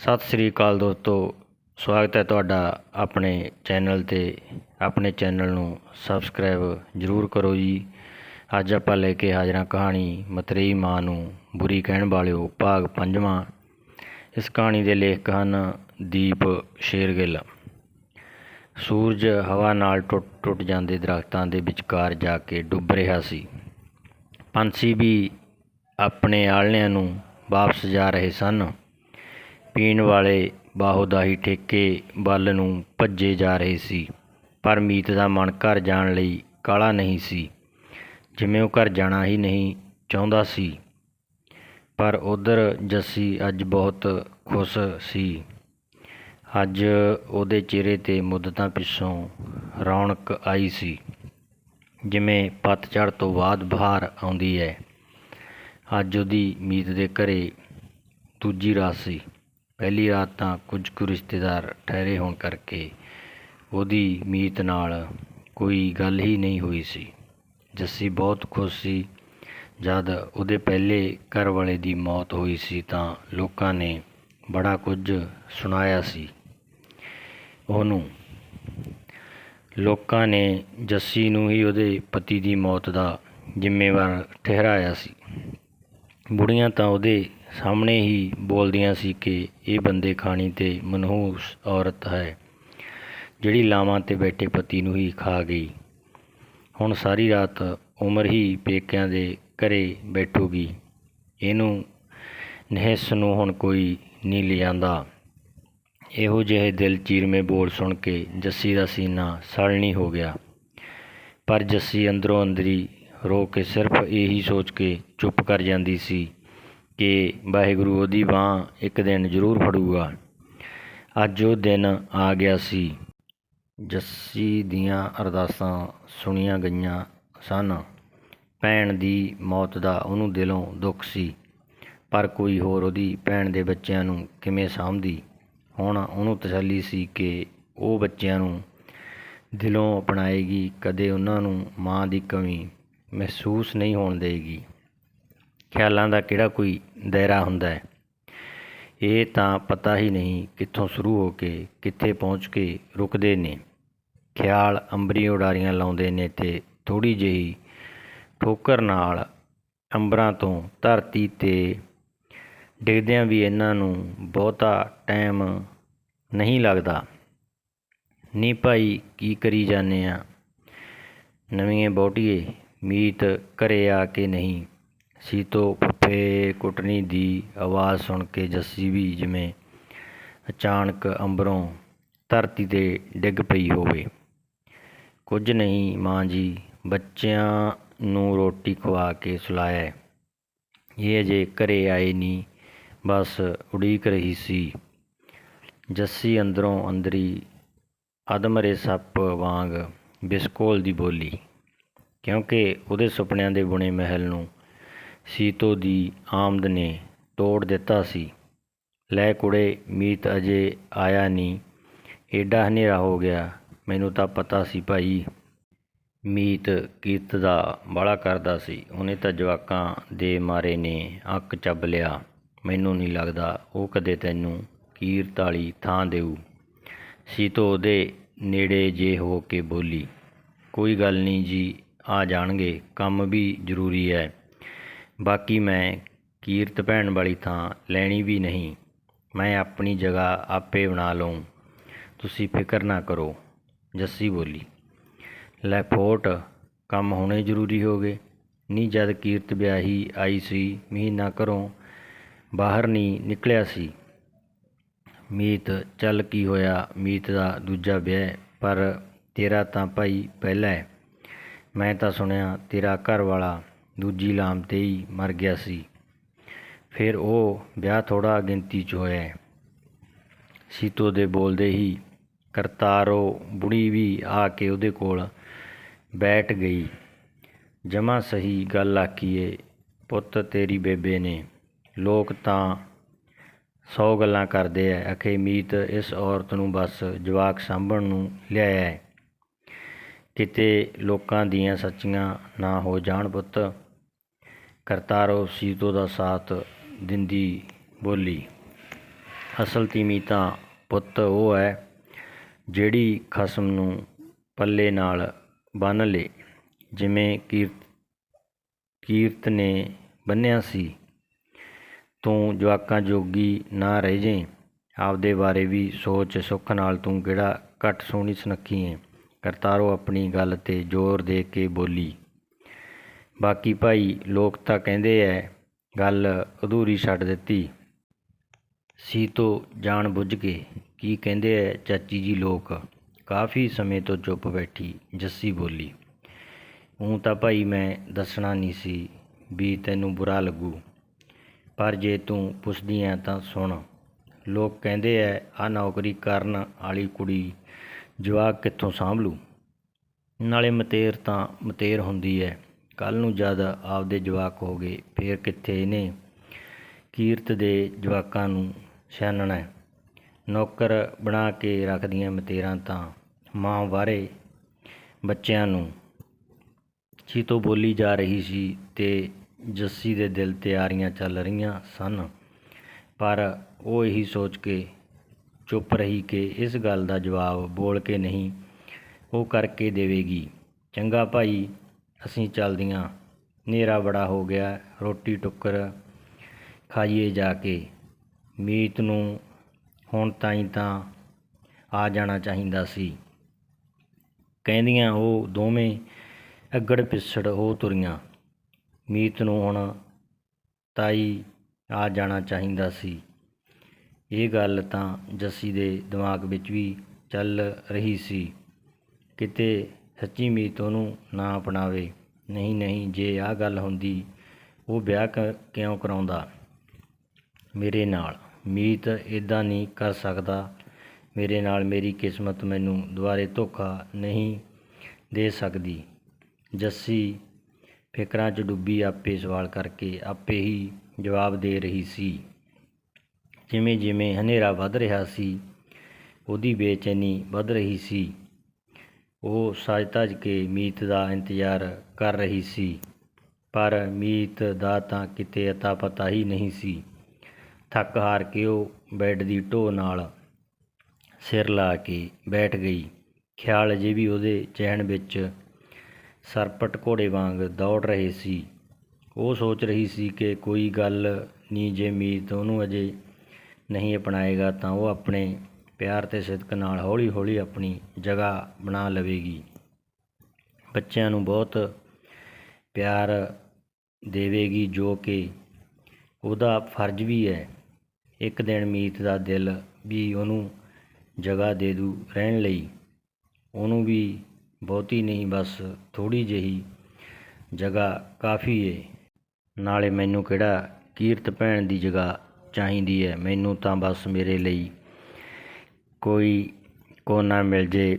ਸਤਿ ਸ੍ਰੀ ਅਕਾਲ ਦੋਸਤੋ, ਸਵਾਗਤ ਹੈ ਤੁਹਾਡਾ ਆਪਣੇ ਚੈਨਲ 'ਤੇ। ਆਪਣੇ ਚੈਨਲ ਨੂੰ ਸਬਸਕ੍ਰਾਈਬ ਜ਼ਰੂਰ ਕਰੋ ਜੀ। ਅੱਜ ਆਪਾਂ ਲੈ ਕੇ ਹਾਜ਼ਰਾਂ ਕਹਾਣੀ ਮਤਰੇਈ ਮਾਂ ਨੂੰ ਬੁਰੀ ਕਹਿਣ ਵਾਲਿਓ ਭਾਗ ਪੰਜਵਾਂ। ਇਸ ਕਹਾਣੀ ਦੇ ਲੇਖਕ ਹਨ ਦੀਪ ਸ਼ੇਰਗਿੱਲ। ਸੂਰਜ ਹਵਾ ਨਾਲ ਟੁੱਟ ਟੁੱਟ ਜਾਂਦੇ ਦਰਖਤਾਂ ਦੇ ਵਿਚਕਾਰ ਜਾ ਕੇ ਡੁੱਬ ਰਿਹਾ ਸੀ। ਪੰਛੀ ਵੀ ਆਪਣੇ ਆਲ੍ਹਣਿਆਂ ਨੂੰ ਵਾਪਸ ਜਾ ਰਹੇ ਸਨ। ਪੀਣ ਵਾਲੇ ਬਾਹੋਦਾਹੀ ਠੇਕੇ ਵੱਲ ਨੂੰ ਭੱਜੇ ਜਾ ਰਹੇ ਸੀ, ਪਰ ਮੀਤ ਦਾ ਮਨ ਘਰ ਜਾਣ ਲਈ ਕਾਹਲਾ ਨਹੀਂ ਸੀ। ਜਿਵੇਂ ਉਹ ਘਰ ਜਾਣਾ ਹੀ ਨਹੀਂ ਚਾਹੁੰਦਾ ਸੀ, ਪਰ ਉਧਰ ਜੱਸੀ ਅੱਜ ਬਹੁਤ ਖੁਸ਼ ਸੀ। ਅੱਜ ਉਹਦੇ ਚਿਹਰੇ 'ਤੇ ਮੁੱਦਤਾਂ ਪਿੱਛੋਂ ਰੌਣਕ ਆਈ ਸੀ, ਜਿਵੇਂ ਪਤਝੜ ਤੋਂ ਬਾਅਦ ਬਹਾਰ ਆਉਂਦੀ ਹੈ। ਅੱਜ ਉਹਦੀ ਮੀਤ ਦੇ ਘਰੇ ਦੂਜੀ ਰਾਤ ਸੀ। ਪਹਿਲੀ ਰਾਤ ਤਾਂ ਕੁਝ ਕੁ ਰਿਸ਼ਤੇਦਾਰ ਠਹਿਰੇ ਹੋਣ ਕਰਕੇ ਉਹਦੀ ਮੀਤ ਨਾਲ ਕੋਈ ਗੱਲ ਹੀ ਨਹੀਂ ਹੋਈ ਸੀ। ਜੱਸੀ ਬਹੁਤ ਖੁਸ਼ ਸੀ। ਜਦ ਉਹਦੇ ਪਹਿਲੇ ਘਰ ਵਾਲੇ ਦੀ ਮੌਤ ਹੋਈ ਸੀ ਤਾਂ ਲੋਕਾਂ ਨੇ ਬੜਾ ਕੁਝ ਸੁਣਾਇਆ ਸੀ। ਉਹਨੂੰ ਲੋਕਾਂ ਨੇ ਜੱਸੀ ਨੂੰ ਹੀ ਉਹਦੇ ਪਤੀ ਦੀ ਮੌਤ ਦਾ ਜ਼ਿੰਮੇਵਾਰ ਠਹਿਰਾਇਆ ਸੀ। ਬੁੜੀਆਂ ਤਾਂ ਉਹਦੇ ਸਾਹਮਣੇ ਹੀ ਬੋਲਦੀਆਂ ਸੀ ਕਿ ਇਹ ਬੰਦੇ ਖਾਣੀ ਤੇ ਮਨਹੂਸ ਔਰਤ ਹੈ, ਜਿਹੜੀ ਲਾਵਾਂ ਤੇ ਬੈਠੇ ਪਤੀ ਨੂੰ ਹੀ ਖਾ ਗਈ। ਹੁਣ ਸਾਰੀ ਰਾਤ ਉਮਰ ਹੀ ਪੇਕਿਆਂ ਦੇ ਘਰੇ ਬੈਠੂਗੀ। ਇਹਨੂੰ ਨਹਿਸ ਨੂੰ ਹੁਣ ਕੋਈ ਨਹੀਂ ਲਿਆਂਦਾ। ਇਹੋ ਜਿਹੇ ਦਿਲ ਚੀਰਵੇਂ ਬੋਲ ਸੁਣ ਕੇ ਜੱਸੀ ਦਾ ਸੀਨਾ ਸੜਨੀ ਹੋ ਗਿਆ। ਪਰ ਜੱਸੀ ਅੰਦਰੋਂ ਅੰਦਰੀ ਰੋ ਕੇ ਸਿਰਫ ਇਹੀ ਸੋਚ ਕੇ ਚੁੱਪ ਕਰ ਜਾਂਦੀ ਸੀ ਕਿ ਵਾਹਿਗੁਰੂ ਉਹਦੀ ਬਾਂਹ ਇੱਕ ਦਿਨ ਜ਼ਰੂਰ ਫੜੂਗਾ। ਅੱਜ ਉਹ ਦਿਨ ਆ ਗਿਆ ਸੀ। ਜੱਸੀ ਦੀਆਂ ਅਰਦਾਸਾਂ ਸੁਣੀਆਂ ਗਈਆਂ ਸਨ। ਭੈਣ ਦੀ ਮੌਤ ਦਾ ਉਹਨੂੰ ਦਿਲੋਂ ਦੁੱਖ ਸੀ। ਪਰ ਕੋਈ ਹੋਰ ਉਹਦੀ ਭੈਣ ਦੇ ਬੱਚਿਆਂ ਨੂੰ ਕਿਵੇਂ ਸਾਂਭਦੀ? ਹੁਣ ਉਹਨੂੰ ਤਸੱਲੀ ਸੀ ਕਿ ਉਹ ਬੱਚਿਆਂ ਨੂੰ ਦਿਲੋਂ ਅਪਣਾਏਗੀ, ਕਦੇ ਉਹਨਾਂ ਨੂੰ ਮਾਂ ਦੀ ਕਮੀ ਮਹਿਸੂਸ ਨਹੀਂ ਹੋਣ ਦੇਗੀ। ਖਿਆਲਾਂ ਦਾ ਕਿਹੜਾ ਕੋਈ ਦਾਇਰਾ ਹੁੰਦਾ ਹੈ? ਇਹ ਤਾਂ ਪਤਾ ਹੀ ਨਹੀਂ ਕਿੱਥੋਂ ਸ਼ੁਰੂ ਹੋ ਕੇ ਕਿੱਥੇ ਪਹੁੰਚ ਕੇ ਰੁਕਦੇ ਨੇ। ਖਿਆਲ ਅੰਬਰੀ ਉਡਾਰੀਆਂ ਲਾਉਂਦੇ ਨੇ ਤੇ ਥੋੜੀ ਜਿਹੀ ਠੋਕਰ ਨਾਲ ਅੰਬਰਾਂ ਤੋਂ ਧਰਤੀ ਤੇ ਡਿੱਗਦਿਆਂ ਵੀ ਇਹਨਾਂ ਨੂੰ ਬਹੁਤਾ ਟਾਈਮ ਨਹੀਂ ਲੱਗਦਾ। ਨੀ ਭਾਈ, ਕੀ ਕਰੀ ਜਾਂਦੇ ਆ? ਨਵੀਂ ਬੋਟੀਏ ਮੀਤ ਘਰੇ ਆ ਕੇ ਨਹੀਂ ਸੀਤੋ ਫੁੱਫੇ ਕੁੱਟਣੀ ਦੀ ਆਵਾਜ਼ ਸੁਣ ਕੇ ਜੱਸੀ ਵੀ ਜਿਵੇਂ ਅਚਾਨਕ ਅੰਬਰੋਂ ਧਰਤੀ ਤੇ ਡਿੱਗ ਪਈ ਹੋਵੇ। ਕੁਝ ਨਹੀਂ ਮਾਂ ਜੀ, ਬੱਚਿਆਂ ਨੂੰ ਰੋਟੀ ਖਵਾ ਕੇ ਸੁਲਾਇਆ ਇਹ ਅਜੇ ਘਰੇ ਆਏ ਨਹੀਂ, ਬਸ ਉਡੀਕ ਰਹੀ ਸੀ। ਜੱਸੀ ਅੰਦਰੋਂ ਅੰਦਰੀ ਅਦਮਰੇ ਸੱਪ ਵਾਂਗ ਬਿਸਕੋਲ ਦੀ ਬੋਲੀ, ਕਿਉਂਕਿ ਉਹਦੇ ਸੁਪਨਿਆਂ ਦੇ ਬੁਣੇ ਮਹਿਲ ਨੂੰ ਸੀਤੋ ਦੀ ਆਮਦ ਨੇ ਤੋੜ ਦਿੱਤਾ ਸੀ। ਲੈ ਕੁੜੇ, ਮੀਤ ਅਜੇ ਆਇਆ ਨਹੀਂ। ਏਡਾ ਹਨੇਰਾ ਹੋ ਗਿਆ। ਮੈਨੂੰ ਤਾਂ ਪਤਾ ਸੀ ਭਾਈ, ਮੀਤ ਕੀਰਤ ਦਾ ਬਾਲਾ ਕਰਦਾ ਸੀ। ਉਹਨੇ ਤਾਂ ਜਵਾਕਾਂ ਦੇ ਮਾਰੇ ਨੇ ਅੱਕ ਚੱਬ ਲਿਆ। ਮੈਨੂੰ ਨਹੀਂ ਲੱਗਦਾ ਉਹ ਕਦੇ ਤੈਨੂੰ ਕੀਰਤ ਵਾਲੀ ਥਾਂ ਦੇਊ। ਸੀਤੋ ਉਹਦੇ ਨੇੜੇ ਜੇ ਹੋ ਕੇ ਬੋਲੀ, ਕੋਈ ਗੱਲ ਨਹੀਂ ਜੀ, ਆ ਜਾਣਗੇ। ਕੰਮ ਵੀ ਜ਼ਰੂਰੀ ਹੈ। ਬਾਕੀ ਮੈਂ ਕੀਰਤ ਭੈਣ ਵਾਲੀ ਥਾਂ ਲੈਣੀ ਵੀ ਨਹੀਂ। ਮੈਂ ਆਪਣੀ ਜਗ੍ਹਾ ਆਪੇ ਬਣਾ ਲਊਂ। ਤੁਸੀਂ ਫਿਕਰ ਨਾ ਕਰੋ, ਜੱਸੀ ਬੋਲੀ। ਲੈ ਫੋਟ, ਕੰਮ ਹੋਣੇ ਜ਼ਰੂਰੀ ਹੋ ਗਏ। ਨਹੀਂ ਜਦ ਕੀਰਤ ਵਿਆਹੀ ਆਈ ਸੀ, ਮਹੀਨਾ ਘਰੋਂ ਬਾਹਰ ਨਹੀਂ ਨਿਕਲਿਆ ਸੀ। ਮੀਤ, ਚੱਲ ਕੀ ਹੋਇਆ? ਮੀਤ ਦਾ ਦੂਜਾ ਵਿਆਹ, ਪਰ ਤੇਰਾ ਤਾਂ ਭਾਈ ਪਹਿਲਾ ਹੈ। ਮੈਂ ਤਾਂ ਸੁਣਿਆ ਤੇਰਾ ਘਰ ਵਾਲਾ ਦੂਜੀ ਲਾਮ ਤੇ ਹੀ ਮਰ ਗਿਆ ਸੀ। ਫਿਰ ਉਹ ਵਿਆਹ ਥੋੜ੍ਹਾ ਗਿਣਤੀ 'ਚ ਹੋਇਆ। ਸੀਤੋ ਦੇ ਬੋਲਦੇ ਹੀ ਕਰਤਾਰੋ ਬੁੜੀ ਵੀ ਆ ਕੇ ਉਹਦੇ ਕੋਲ ਬੈਠ ਗਈ। ਜਮਾ ਸਹੀ ਗੱਲ ਆਖੀਏ, ਪੁੱਤ ਤੇਰੀ ਬੇਬੇ ਨੇ। ਲੋਕ ਤਾਂ ਸੌ ਗੱਲਾਂ ਕਰਦੇ ਐ ਅਖੇ ਮੀਤ ਇਸ ਔਰਤ ਨੂੰ ਬਸ ਜਵਾਕ ਸਾਂਭਣ ਨੂੰ ਲਿਆਇਆ। ਕਿਤੇ ਲੋਕਾਂ ਦੀਆਂ ਸੱਚੀਆਂ ਨਾ ਹੋ ਜਾਣ ਪੁੱਤ। ਕਰਤਾਰੋ ਸੀਤੋ ਦਾ ਸਾਥ ਦਿੰਦੀ ਬੋਲੀ। ਅਸਲ ਤੀਮੀ ਤਾਂ ਪੁੱਤ ਉਹ ਹੈ ਜਿਹੜੀ ਖਸਮ ਨੂੰ ਪੱਲੇ ਨਾਲ ਬੰਨ੍ਹ ਲੇ, ਜਿਵੇਂ ਕੀਰਤ ਕੀਰਤ ਨੇ ਬੰਨ੍ਹਿਆ ਸੀ। ਤੂੰ ਜਵਾਕਾਂ ਜੋਗੀ ਨਾ ਰਹਿ ਜੇ, ਆਪਦੇ ਬਾਰੇ ਵੀ ਸੋਚ ਸੁੱਖ ਨਾਲ ਤੂੰ ਕਿਹੜਾ ਘੱਟ ਸੋਹਣੀ ਸੁਨੱਖੀ ਏ। ਕਰਤਾਰੋ ਆਪਣੀ ਗੱਲ 'ਤੇ ਜ਼ੋਰ ਦੇ ਕੇ ਬੋਲੀ। ਬਾਕੀ ਭਾਈ ਲੋਕ ਤਾਂ ਕਹਿੰਦੇ ਐ, ਗੱਲ ਅਧੂਰੀ ਛੱਡ ਦਿੱਤੀ। ਸੀ ਤੋ ਜਾਣ ਬੁੱਝ ਕੇ ਕੀ ਕਹਿੰਦੇ ਐ ਚਾਚੀ ਜੀ ਲੋਕ। ਕਾਫੀ ਸਮੇਂ ਤੋਂ ਚੁੱਪ ਬੈਠੀ, ਜੱਸੀ ਬੋਲੀ ਉਹ ਤਾਂ ਭਾਈ ਮੈਂ ਦੱਸਣਾ ਨਹੀਂ ਸੀ ਵੀ ਤੈਨੂੰ ਬੁਰਾ ਲੱਗੂ। ਪਰ ਜੇ ਤੂੰ ਪੁੱਛਦੀ ਐ ਤਾਂ ਸੁਣ। ਲੋਕ ਕਹਿੰਦੇ ਐ ਆ ਨੌਕਰੀ ਕਰਨ ਵਾਲੀ ਕੁੜੀ ਜਵਾਕ ਕਿੱਥੋਂ ਸਾਂਭ ਲੂ ਨਾਲੇ ਮਤੇਰ ਤਾਂ ਮਤੇਰ ਹੁੰਦੀ ਐ। ਕੱਲ ਨੂੰ ਜਦ ਆਪਦੇ ਜਵਾਕ ਹੋ ਗਏ, ਫੇਰ ਕਿੱਥੇ ਇਹਨੇ ਕੀਰਤ ਦੇ ਜਵਾਕਾਂ ਨੂੰ ਛਾਨਣਾ ਨੌਕਰ ਬਣਾ ਕੇ ਰੱਖਦੀਆਂ ਮਤੇਰਾਂ ਤਾਂ ਮਾਂ ਬਾਰੇ ਬੱਚਿਆਂ ਨੂੰ। ਚੀਤੋ ਬੋਲੀ ਜਾ ਰਹੀ ਸੀ ਤੇ ਜੱਸੀ ਦੇ ਦਿਲ ਤੇ ਆਰੀਆਂ ਚੱਲ ਰਹੀਆਂ ਸਨ, ਪਰ ਉਹ ਇਹੀ ਸੋਚ ਕੇ ਚੁੱਪ ਰਹੀ ਕਿ ਇਸ ਗੱਲ ਦਾ ਜਵਾਬ ਬੋਲ ਕੇ ਨਹੀਂ, ਉਹ ਕਰਕੇ ਦੇਵੇਗੀ। ਚੰਗਾ ਭਾਈ ਅਸੀਂ ਚੱਲਦੀਆਂ। ਹਨੇਰਾ ਬੜਾ ਹੋ ਗਿਆ, ਰੋਟੀ ਟੁੱਕਰ ਖਾਈਏ ਜਾ ਕੇ। ਮੀਤ ਨੂੰ ਹੁਣ ਤਾਈਂ ਤਾਂ ਆ ਜਾਣਾ ਚਾਹੀਦਾ ਸੀ। ਕਹਿੰਦੀਆਂ ਉਹ ਦੋਵੇਂ ਅੱਗੜ ਪਿੱਛੜ ਹੋ ਤੁਰੀਆਂ। ਮੀਤ ਨੂੰ ਹੁਣ ਤਾਈ ਆ ਜਾਣਾ ਚਾਹੀਦਾ ਸੀ। ਇਹ ਗੱਲ ਤਾਂ ਜੱਸੀ ਦੇ ਦਿਮਾਗ ਵਿੱਚ ਵੀ ਚੱਲ ਰਹੀ ਸੀ। ਕਿਤੇ ਸੱਚੀ ਮੀਤ ਉਹਨੂੰ ਨਾ ਅਪਣਾਵੇ। ਨਹੀਂ ਨਹੀਂ, ਜੇ ਆਹ ਗੱਲ ਹੁੰਦੀ, ਉਹ ਵਿਆਹ ਕ- ਕਿਉਂ ਕਰਾਉਂਦਾ? ਮੇਰੇ ਨਾਲ। ਮੀਤ ਇਦਾਂ ਨਹੀਂ ਕਰ ਸਕਦਾ। ਮੇਰੇ ਨਾਲ ਮੇਰੀ ਕਿਸਮਤ ਮੈਨੂੰ ਦੁਬਾਰੇ ਧੋਖਾ ਨਹੀਂ ਦੇ ਸਕਦੀ। ਜੱਸੀ ਫਿਕਰਾਂ 'ਚ ਡੁੱਬੀ ਆਪੇ ਸਵਾਲ ਕਰਕੇ ਆਪੇ ਹੀ ਜਵਾਬ ਦੇ ਰਹੀ ਸੀ। ਜਿਵੇਂ ਜਿਵੇਂ ਹਨੇਰਾ ਵੱਧ ਰਿਹਾ ਸੀ, ਉਹਦੀ ਬੇਚੈਨੀ ਵੱਧ ਰਹੀ ਸੀ। ਉਹ ਸੱਜ ਧੱਜ ਕੇ ਮੀਤ ਦਾ ਇੰਤਜ਼ਾਰ ਕਰ ਰਹੀ ਸੀ, ਪਰ ਮੀਤ ਦਾ ਤਾਂ ਕਿਤੇ ਅਤਾ ਪਤਾ ਹੀ ਨਹੀਂ ਸੀ। ਥੱਕ ਹਾਰ ਕੇ ਉਹ ਬੈੱਡ ਦੀ ਢੋ ਨਾਲ ਸਿਰ ਲਾ ਕੇ ਬੈਠ ਗਈ। ਖਿਆਲ ਅਜੇ ਵੀ ਉਹਦੇ ਚਿਹਨ ਵਿੱਚ ਸਰਪਟ ਘੋੜੇ ਵਾਂਗ ਦੌੜ ਰਹੇ ਸੀ। ਉਹ ਸੋਚ ਰਹੀ ਸੀ ਕਿ ਕੋਈ ਗੱਲ ਨਹੀਂ ਜੇ ਮੀਤ ਉਹਨੂੰ ਅਜੇ ਨਹੀਂ ਅਪਣਾਏਗਾ ਤਾਂ ਉਹ ਆਪਣੇ ਪਿਆਰ ਤੇ ਸਿਦਕ ਨਾਲ ਹੌਲੀ-ਹੌਲੀ ਆਪਣੀ ਜਗ੍ਹਾ ਬਣਾ ਲਵੇਗੀ। ਬੱਚਿਆਂ ਨੂੰ ਬਹੁਤ ਪਿਆਰ ਦੇਵੇਗੀ ਜੋ ਕਿ ਉਹਦਾ ਫਰਜ਼ ਵੀ ਹੈ। ਇੱਕ ਦਿਨ ਮੀਤ ਦਾ ਦਿਲ ਵੀ ਉਹਨੂੰ ਜਗ੍ਹਾ ਦੇ ਦੂ ਰਹਿਣ ਲਈ। ਉਹਨੂੰ ਵੀ ਬਹੁਤੀ ਨਹੀਂ, ਬਸ ਥੋੜੀ ਜਿਹੀ ਜਗ੍ਹਾ ਕਾਫੀ ਏ। ਨਾਲੇ ਮੈਨੂੰ ਕਿਹੜਾ ਕੀਰਤ ਭੈਣ ਦੀ ਜਗ੍ਹਾ ਚਾਹੀਦੀ ਹੈ? ਮੈਨੂੰ ਤਾਂ ਬਸ ਮੇਰੇ ਲਈ ਕੋਈ ਕੋਨਾ ਮਿਲ ਜੇ,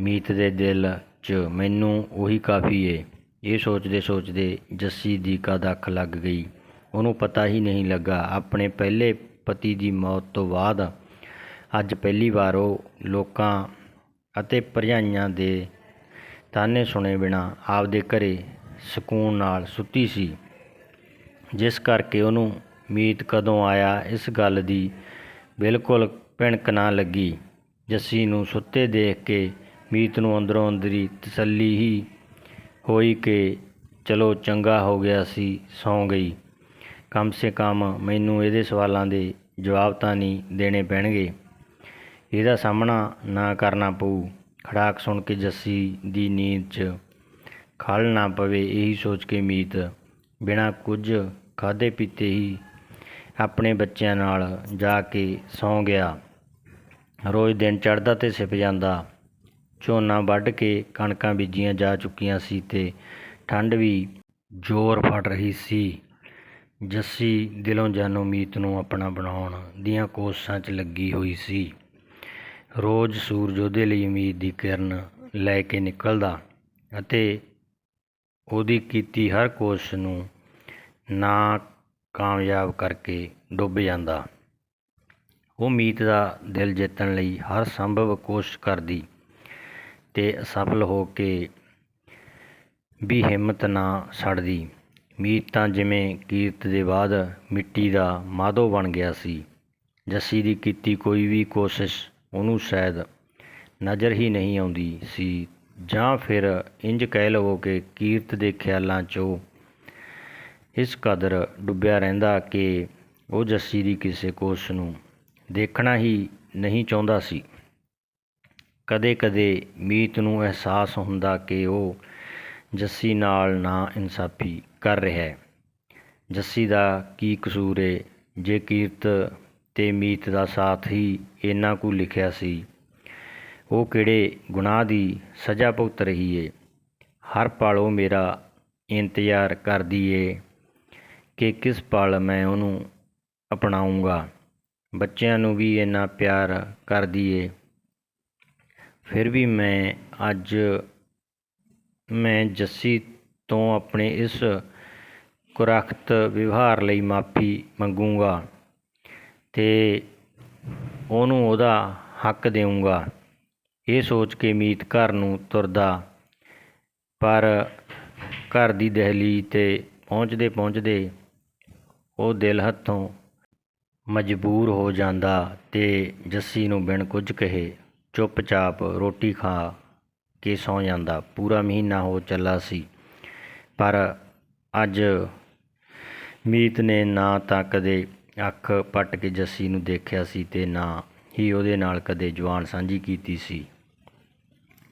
ਮੀਤ ਦੇ ਦਿਲ 'ਚ ਮੈਨੂੰ ਉਹੀ ਕਾਫੀ ਏ। ਇਹ ਸੋਚਦੇ ਸੋਚਦੇ ਜੱਸੀ ਦੀ ਕਦ ਅੱਖ ਲੱਗ ਗਈ। ਉਹਨੂੰ ਪਤਾ ਹੀ ਨਹੀਂ ਲੱਗਾ। ਆਪਣੇ ਪਹਿਲੇ ਪਤੀ ਦੀ ਮੌਤ ਤੋਂ ਬਾਅਦ ਅੱਜ ਪਹਿਲੀ ਵਾਰ ਉਹ ਲੋਕਾਂ ਅਤੇ ਭਰਜਾਈਆਂ ਦੇ ਤਾਨੇ ਸੁਣੇ ਬਿਨਾ ਆਪਦੇ ਘਰੇ ਸਕੂਨ ਨਾਲ ਸੁੱਤੀ ਸੀ। ਜਿਸ ਕਰਕੇ ਉਹਨੂੰ ਮੀਤ ਕਦੋਂ ਆਇਆ, ਇਸ ਗੱਲ ਦੀ ਬਿਲਕੁਲ ਭਿਣਕ ਨਾ ਲੱਗੀ। ਜੱਸੀ ਨੂੰ ਸੁੱਤੇ ਦੇਖ ਕੇ ਮੀਤ ਨੂੰ ਅੰਦਰੋਂ ਅੰਦਰੀ ਤਸੱਲੀ ਹੀ ਹੋਈ ਕਿ ਚਲੋ ਚੰਗਾ ਹੋ ਗਿਆ ਸੀ, ਸੌਂ ਗਈ। ਕਮ ਸੇ ਕਮ ਮੈਨੂੰ ਇਹਦੇ ਸਵਾਲਾਂ ਦੇ ਜਵਾਬ ਤਾਂ ਨਹੀਂ ਦੇਣੇ ਪੈਣਗੇ। ਇਹਦਾ ਸਾਹਮਣਾ ਨਾ ਕਰਨਾ ਪਊ। ਖੜਾਕ ਸੁਣ ਕੇ ਜੱਸੀ ਦੀ ਨੀਂਦ 'ਚ ਖਲ ਨਾ ਪਵੇ ਇਹੀ ਸੋਚ ਕੇ ਮੀਤ ਬਿਨਾਂ ਕੁਝ ਖਾਦੇ ਪੀਤੇ ਹੀ ਆਪਣੇ ਬੱਚਿਆਂ ਨਾਲ ਜਾ ਕੇ ਸੌਂ ਗਿਆ। ਰੋਜ਼ ਦਿਨ ਚੜ੍ਹਦਾ ਤੇ ਛਿਪ ਜਾਂਦਾ। ਝੋਨਾ ਵੱਢ ਕੇ ਕਣਕਾਂ ਬੀਜੀਆਂ ਜਾ ਚੁੱਕੀਆਂ ਸੀ ਤੇ ਠੰਡ ਵੀ ਜ਼ੋਰ ਫੜ ਰਹੀ ਸੀ। ਜੱਸੀ ਦਿਲੋਂ ਜਾਨੋਂ ਮੀਤ ਨੂੰ ਆਪਣਾ ਬਣਾਉਣ ਦੀਆਂ ਕੋਸ਼ਿਸ਼ਾਂ 'ਚ ਲੱਗੀ ਹੋਈ ਸੀ। ਰੋਜ਼ ਸੂਰਜ ਉਹਦੇ ਲਈ ਉਮੀਦ ਦੀ ਕਿਰਨ ਲੈ ਕੇ ਨਿਕਲਦਾ ਅਤੇ ਉਹਦੀ ਕੀਤੀ ਹਰ ਕੋਸ਼ਿਸ਼ ਨੂੰ ਨਾ ਕਾਮਯਾਬ ਕਰਕੇ ਡੁੱਬ ਜਾਂਦਾ। ਉਹ ਮੀਤ ਦਾ ਦਿਲ ਜਿੱਤਣ ਲਈ ਹਰ ਸੰਭਵ ਕੋਸ਼ਿਸ਼ ਕਰਦੀ ਤੇ ਅਸਫਲ ਹੋ ਕੇ ਵੀ ਹਿੰਮਤ ਨਾ ਛੱਡਦੀ। ਮੀਤ ਤਾਂ ਜਿਵੇਂ ਕੀਰਤ ਦੇ ਬਾਅਦ ਮਿੱਟੀ ਦਾ ਮਾਧੋ ਬਣ ਗਿਆ ਸੀ। ਜੱਸੀ ਦੀ ਕੀਤੀ ਕੋਈ ਵੀ ਕੋਸ਼ਿਸ਼ ਉਹਨੂੰ ਸ਼ਾਇਦ ਨਜ਼ਰ ਹੀ ਨਹੀਂ ਆਉਂਦੀ ਸੀ। ਜਾਂ ਫਿਰ ਇੰਜ ਕਹਿ ਲਵੋ ਕਿ ਕੀਰਤ ਦੇ ਖਿਆਲਾਂ 'ਚੋਂ ਇਸ ਕਦਰ ਡੁੱਬਿਆ ਰਹਿੰਦਾ ਕਿ ਉਹ ਜੱਸੀ ਦੀ ਕਿਸੇ ਕੋਸ਼ਿਸ਼ ਨੂੰ ਦੇਖਣਾ ਹੀ ਨਹੀਂ ਚਾਹੁੰਦਾ ਸੀ। ਕਦੇ-ਕਦੇ ਮੀਤ ਨੂੰ ਅਹਿਸਾਸ ਹੁੰਦਾ ਕਿ ਉਹ ਜੱਸੀ ਨਾਲ ਨਾ ਇਨਸਾਫੀ ਕਰ ਰਿਹਾ ਹੈ। ਜੱਸੀ ਦਾ ਕੀ ਕਸੂਰ ਏ? ਜੇ ਕੀਰਤ ਤੇ ਮੀਤ ਦਾ ਸਾਥ ਹੀ ਇੰਨਾ ਕੁ ਲਿਖਿਆ ਸੀ, ਉਹ ਕਿਹੜੇ ਗੁਨਾਹ ਦੀ ਸਜ਼ਾ ਭੁਗਤ ਰਹੀ ਏ? ਹਰ ਪਲ ਉਹ ਮੇਰਾ ਇੰਤਜ਼ਾਰ ਕਰਦੀ ਏ ਕਿ ਕਿਸ ਪਲ ਮੈਂ ਉਹਨੂੰ ਅਪਣਾਉਂਗਾ ਬੱਚਿਆਂ ਨੂੰ ਵੀ ਇੰਨਾ ਪਿਆਰ ਕਰਦੀ ਏ। ਫਿਰ ਵੀ ਮੈਂ ਅੱਜ, ਮੈਂ ਜੱਸੀ ਤੋਂ ਆਪਣੇ ਇਸ ਕੁਰੱਖਤ ਵਿਵਹਾਰ ਲਈ ਮਾਫੀ ਮੰਗੂੰਗਾ ਅਤੇ ਉਹਨੂੰ ਉਹਦਾ ਹੱਕ ਦੇਊਂਗਾ। ਇਹ ਸੋਚ ਕੇ ਮੀਤ ਘਰ ਨੂੰ ਤੁਰਦਾ, ਪਰ ਘਰ ਦੀ ਦਹਲੀਜ਼ ਤੇ ਪਹੁੰਚਦੇ ਪਹੁੰਚਦੇ ਉਹ ਦਿਲ ਹੱਥੋਂ ਮਜਬੂਰ ਹੋ ਜਾਂਦਾ ਤੇ ਜੱਸੀ ਨੂੰ ਬਿਨ ਕੁਝ ਕਹੇ, ਚੁੱਪਚਾਪ ਰੋਟੀ ਖਾ ਕੇ ਸੌਂ ਜਾਂਦਾ। ਪੂਰਾ ਮਹੀਨਾ ਹੋ ਚੱਲਾ ਸੀ, ਪਰ ਅੱਜ ਮੀਤ ਨੇ ਨਾ ਤਾਂ ਕਦੇ ਅੱਖ ਪੱਟ ਕੇ ਜੱਸੀ ਨੂੰ ਦੇਖਿਆ ਸੀ ਤੇ ਨਾ ਹੀ ਉਹਦੇ ਨਾਲ ਕਦੇ ਜਵਾਨ ਸਾਂਝੀ ਕੀਤੀ ਸੀ।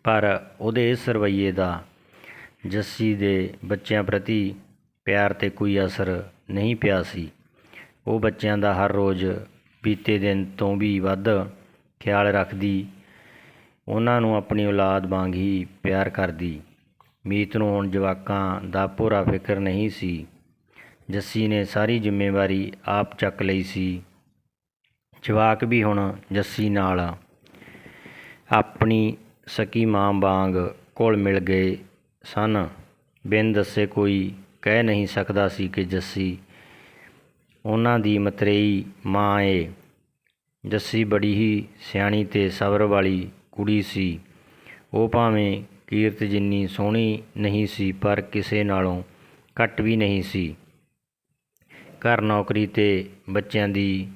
ਪਰ ਉਹਦੇ ਇਸ ਰਵੱਈਏ ਦਾ ਜੱਸੀ ਦੇ ਬੱਚਿਆਂ ਪ੍ਰਤੀ ਪਿਆਰ ਤੇ ਕੋਈ ਅਸਰ ਨਹੀਂ ਪਿਆ ਸੀ। ਉਹ ਬੱਚਿਆਂ ਦਾ ਹਰ ਰੋਜ਼ ਬੀਤੇ ਦਿਨ ਤੋਂ ਵੀ ਵੱਧ ਖਿਆਲ ਰੱਖਦੀ, ਉਹਨਾਂ ਨੂੰ ਆਪਣੀ ਔਲਾਦ ਵਾਂਗ ਹੀ ਪਿਆਰ ਕਰਦੀ। ਮੀਤ ਨੂੰ ਹੁਣ ਜਵਾਕਾਂ ਦਾ ਪੂਰਾ ਫਿਕਰ ਨਹੀਂ ਸੀ। ਜੱਸੀ ਨੇ ਸਾਰੀ ਜ਼ਿੰਮੇਵਾਰੀ ਆਪ ਚੱਕ ਲਈ ਸੀ। ਜਵਾਕ ਵੀ ਹੁਣ ਜੱਸੀ ਨਾਲ ਆਪਣੀ ਸਕੀ ਮਾਂ ਵਾਂਗ ਕੋਲ ਮਿਲ ਗਏ ਸਨ। ਬਿਨ ਦੱਸੇ ਕੋਈ ਕਹਿ ਨਹੀਂ ਸਕਦਾ ਸੀ ਕਿ ਜੱਸੀ ਉਹਨਾਂ ਦੀ ਮਤਰੇਈ ਮਾਂ ਏ। ਜੱਸੀ ਬੜੀ ਹੀ ਸਿਆਣੀ ਤੇ ਸਬਰ ਵਾਲੀ ਕੁੜੀ ਸੀ। ਉਹ ਭਾਵੇਂ ਕੀਰਤ ਜਿੰਨੀ ਸੋਹਣੀ ਨਹੀਂ ਸੀ, ਪਰ ਕਿਸੇ ਨਾਲੋਂ ਘੱਟ ਵੀ ਨਹੀਂ ਸੀ। ਘਰ ਨੌਕਰੀ ਤੇ ਬੱਚਿਆਂ ਦੀ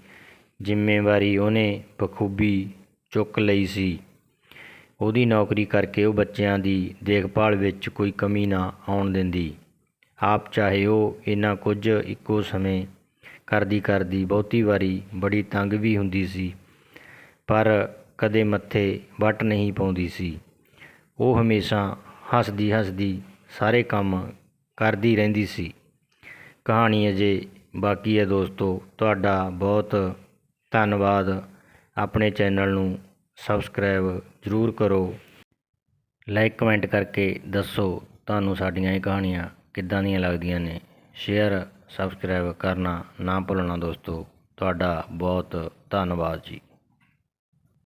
ਜ਼ਿੰਮੇਵਾਰੀ ਉਹਨੇ ਬਖੂਬੀ ਚੁੱਕ ਲਈ ਸੀ। ਉਹਦੀ ਨੌਕਰੀ ਕਰਕੇ ਉਹ ਬੱਚਿਆਂ ਦੀ ਦੇਖਭਾਲ ਵਿੱਚ ਕੋਈ ਕਮੀ ਨਾ ਆਉਣ ਦਿੰਦੀ। ਆਪ ਚਾਹੇ ਉਹ ਇੰਨਾ ਕੁਝ ਇੱਕੋ ਸਮੇਂ ਕਰਦੀ ਕਰਦੀ ਬਹੁਤੀ ਵਾਰੀ ਬੜੀ ਤੰਗ ਵੀ ਹੁੰਦੀ ਸੀ, ਪਰ ਕਦੇ ਮੱਥੇ ਵੱਟ ਨਹੀਂ ਪਾਉਂਦੀ ਸੀ। ਉਹ ਹਮੇਸ਼ਾ ਹੱਸਦੀ ਹੱਸਦੀ ਸਾਰੇ ਕੰਮ ਕਰਦੀ ਰਹਿੰਦੀ ਸੀ। ਕਹਾਣੀ ਅਜੇ ਬਾਕੀ ਹੈ ਦੋਸਤੋ, ਤੁਹਾਡਾ ਬਹੁਤ ਧੰਨਵਾਦ। ਆਪਣੇ ਚੈਨਲ ਨੂੰ ਸਬਸਕ੍ਰਾਈਬ ਜ਼ਰੂਰ ਕਰੋ। ਲਾਈਕ ਕਮੈਂਟ ਕਰਕੇ ਦੱਸੋ ਤੁਹਾਨੂੰ ਸਾਡੀਆਂ ਇਹ ਕਹਾਣੀਆਂ ਕਿੱਦਾਂ ਦੀਆਂ ਲੱਗਦੀਆਂ ਨੇ। ਸ਼ੇਅਰ ਸਬਸਕ੍ਰਾਈਬ ਕਰਨਾ ਨਾ ਭੁੱਲਣਾ ਦੋਸਤੋ। ਤੁਹਾਡਾ ਬਹੁਤ ਧੰਨਵਾਦ ਜੀ।